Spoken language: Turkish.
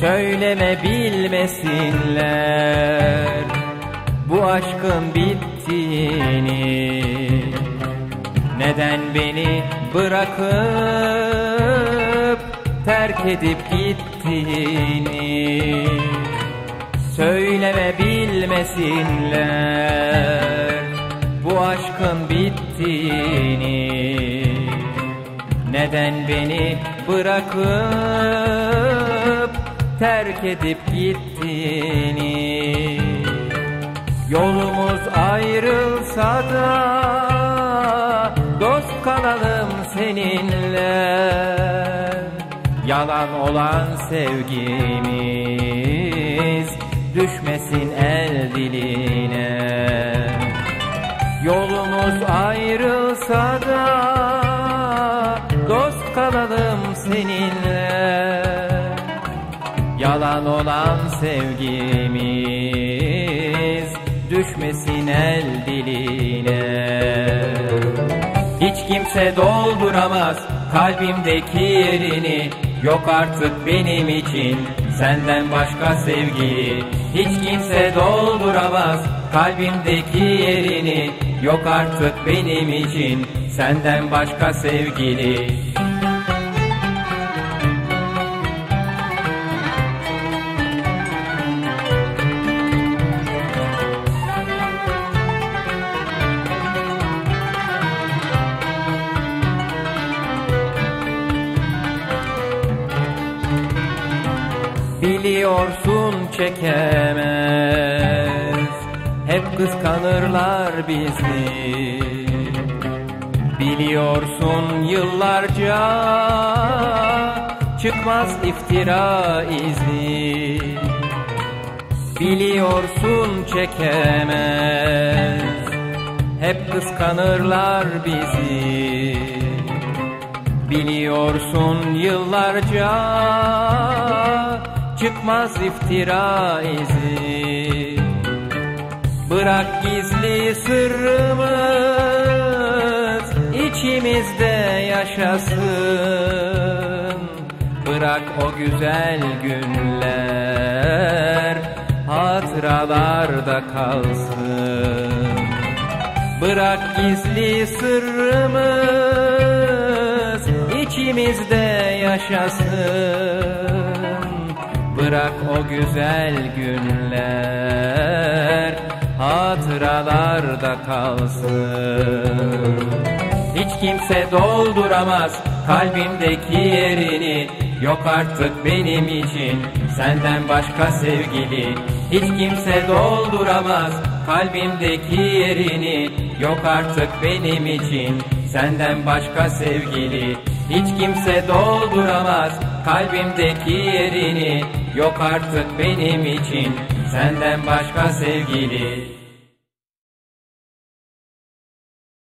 Söyleme bilmesinler bu aşkın bittiğini Neden beni bırakıp terk edip gittiğini Söyleme bilmesinler. Bu aşkın bittiğini Neden beni bırakıp terk edip gittiğini? Yolumuz ayrılsa da seninle. Yalan olan sevgimiz düşmesin el diline. Yolumuz ayrılsa da dost kalalım seninle. Yalan olan sevgimiz düşmesin el diline kimse dolduramaz kalbimdeki yerini. Yok artık benim için senden başka sevgi. Hiç kimse dolduramaz kalbimdeki yerini. Yok artık benim için senden başka sevgili Biliyorsun çekemez. Hep kıskanırlar bizi. Biliyorsun yıllarca Çıkmaz iftira izi Biliyorsun çekemez. Hep kıskanırlar bizi. Biliyorsun yıllarca çıkmaz iftira izi. Bırak gizli sırrımız içimizde yaşasın. Bırak o güzel günler hatıralarda kalsın. Bırak gizli sırrımız içimizde yaşasın Bırak o güzel günler hatıralarda kalsın. Hiç kimse dolduramaz kalbimdeki yerini. Yok artık benim için senden başka sevgili. Hiç kimse dolduramaz kalbimdeki yerini. Yok artık benim için senden başka sevgili. Hiç kimse dolduramaz kalbimdeki yerini Yok artık benim için senden başka sevgili